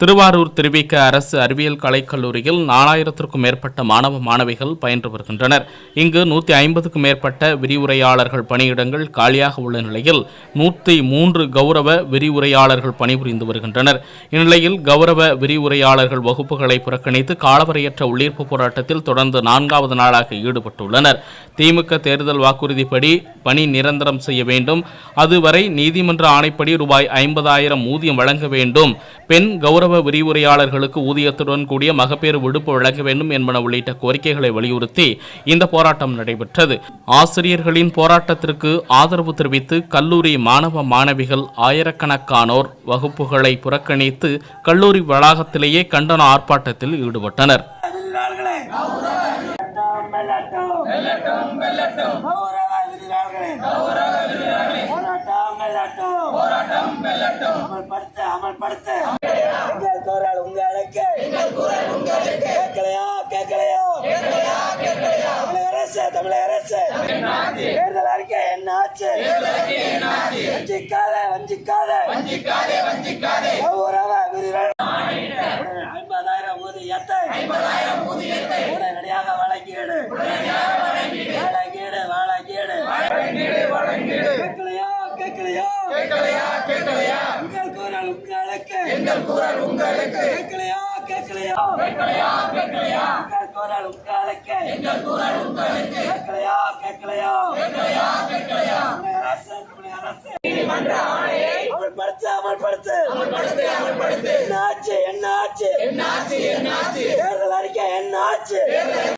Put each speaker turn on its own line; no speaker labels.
திருவாரூர் திருவிக அரசு அறிவியல் கலைக்கல்லூரியில் நாலாயிரத்திற்கும் மேற்பட்ட மாணவ மாணவிகள் பயின்று வருகின்றனர். இங்கு நூற்றி ஐம்பதுக்கும் மேற்பட்ட விரிவுரையாளர்கள் பணியிடங்கள் காலியாக உள்ள நிலையில் நூற்றி மூன்று கௌரவ விரிவுரையாளர்கள் பணிபுரிந்து வருகின்றனர். இந்நிலையில் கௌரவ விரிவுரையாளர்கள் வகுப்புகளை புறக்கணித்து காலவரையற்ற உள்ளீர்ப்பு போராட்டத்தில் தொடர்ந்து நான்காவது நாளாக ஈடுபட்டுள்ளனர். திமுக தேர்தல் வாக்குறுதிப்படி பணி நிரந்தரம் செய்ய வேண்டும். அதுவரை நீதிமன்ற ஆணைப்படி ரூபாய் ஐம்பதாயிரம் ஊதியம் வழங்க வேண்டும். பெண் கௌரவ விரிவுரையாளர்களுக்கு ஊதியத்துடன் கூடிய மகப்பேறு விடுப்பு வழங்க வேண்டும் என்பன உள்ளிட்ட கோரிக்கைகளை வலியுறுத்தி இந்த போராட்டம் நடைபெற்றது. ஆசிரியர்களின் போராட்டத்திற்கு ஆதரவு தெரிவித்து கல்லூரி மாணவ மாணவிகள் ஆயிரக்கணக்கானோர் வகுப்புகளை புறக்கணித்து கல்லூரி வளாகத்திலேயே கண்டன ஆர்ப்பாட்டத்தில் ஈடுபட்டனர்.
அமல்படுத்து, அமல்படுத்து. எங்கள் குரல் உங்களுக்கு கேட்கலையா கேட்கலையா தமிழக அரசு தமிழக அரசு? தேர்தல் அறிக்கை என்ன ஆச்சு வஞ்சிக்காத வஞ்சிக்காத. விருதுகள். ஐம்பதாயிரம் ஊதியத்தை உடனடியாக வழங்கிடு. வழங்கிடு. வழங்கிடு கேட்கலையா? கேட்கலையா? உங்கள் குரல் உங்களுக்கு. எங்கள் குரல் உங்களுக்கு. கேட்கலையா? கேட்கலையா? உங்கள் குரல் உங்களுக்கு. எங்கள் குரல் உங்களுக்கு. கேட்கலையா தமிழக அரசு அமல்படுத்து அமல்படுத்து. என்ன ஆச்சு என்ன ஆச்சு தேர்தல் அறிக்கை என்ன ஆச்சு